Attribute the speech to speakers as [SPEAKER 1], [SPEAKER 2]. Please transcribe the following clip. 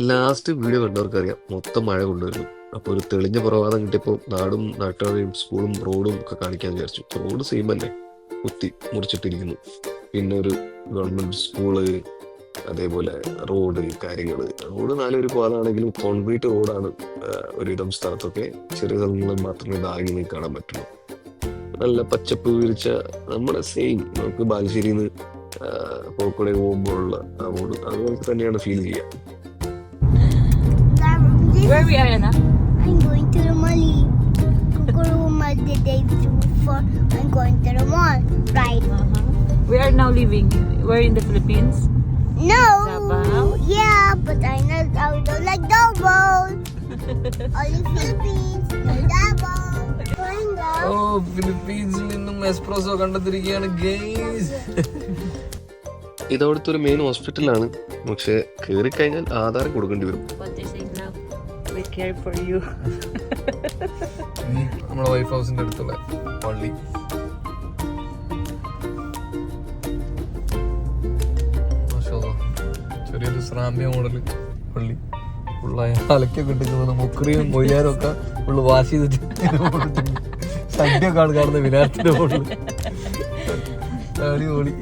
[SPEAKER 1] Last video കണ്ടവർക്കറിയാം. മൊത്തം മഴ കൊണ്ടുവരുന്നു. അപ്പോൾ ഒരു തെളിഞ്ഞ പ്രഭാതം കിട്ടിയപ്പോൾ നാടും നാട്ടുകാരെയും സ്കൂളും റോഡും ഒക്കെ കാണിക്കാൻ വിചാരിച്ചു. റോഡ് സെയിം അല്ലേ? കുത്തി മുറിച്ചിട്ടിരിക്കുന്നു. പിന്നെ ഒരു ഗവൺമെന്റ് സ്കൂൾ അതേപോലെ റോഡ് കാര്യങ്ങൾ റോഡ് നാലൊരു പാതാണെങ്കിലും കോൺക്രീറ്റ് റോഡാണ് ഒരുവിധം സ്ഥലത്തൊക്കെ ചെറിയ സ്ഥലങ്ങളിൽ മാത്രമേ ദാങ്ങി നിന്ന് കാണാൻ പറ്റുള്ളൂ. നല്ല പച്ചപ്പ് വിരിച്ച നമ്മുടെ സെയിം നമുക്ക് ബാലുശ്ശേരിയിൽ നിന്ന് കോഴിക്കോടെ പോകുമ്പോഴുള്ള റോഡ് അതുപോലെ തന്നെയാണ് ഫീൽ ചെയ്യുക
[SPEAKER 2] Where we are na?
[SPEAKER 3] I'm going to the mall. Kukuruma the day before I'm going to the mall. Right.
[SPEAKER 2] Uh-huh. We are now leaving. We're in the Philippines.
[SPEAKER 3] No.
[SPEAKER 2] Davao?
[SPEAKER 3] Yeah, but I know I don't like double. Only Philippines. Going
[SPEAKER 1] oh
[SPEAKER 3] Philippines!
[SPEAKER 1] ഫിലിപ്പീൻസിൽ നിന്നും espresso കണ്ടെത്തിരിക്കുകയാണ് guys ഇതവിടുത്തെ ഒരു main ഹോസ്പിറ്റലാണ് പക്ഷെ കയറി കഴിഞ്ഞാൽ ആധാരം കൊടുക്കേണ്ടി വരും
[SPEAKER 2] We care for you.
[SPEAKER 1] നമ്മുടെ വൈഫ് ഹൗസിന്റെ അടുത്തുള്ള പള്ളി. ചെറിയൊരു സ്രാമ്യ മോഡൽ പള്ളി ഫുള്ളായ അലക്കൊക്കെ ഇട്ടിരിക്കുന്നത് മുക്കറിയും മൊയ്യാരും ഒക്കെ ഫുള്ള് വാശി ചെയ്തിട്ട് സദ്യ കാണുന്ന വിനായത്തിന്റെ മുകളിൽ അടിപൊളി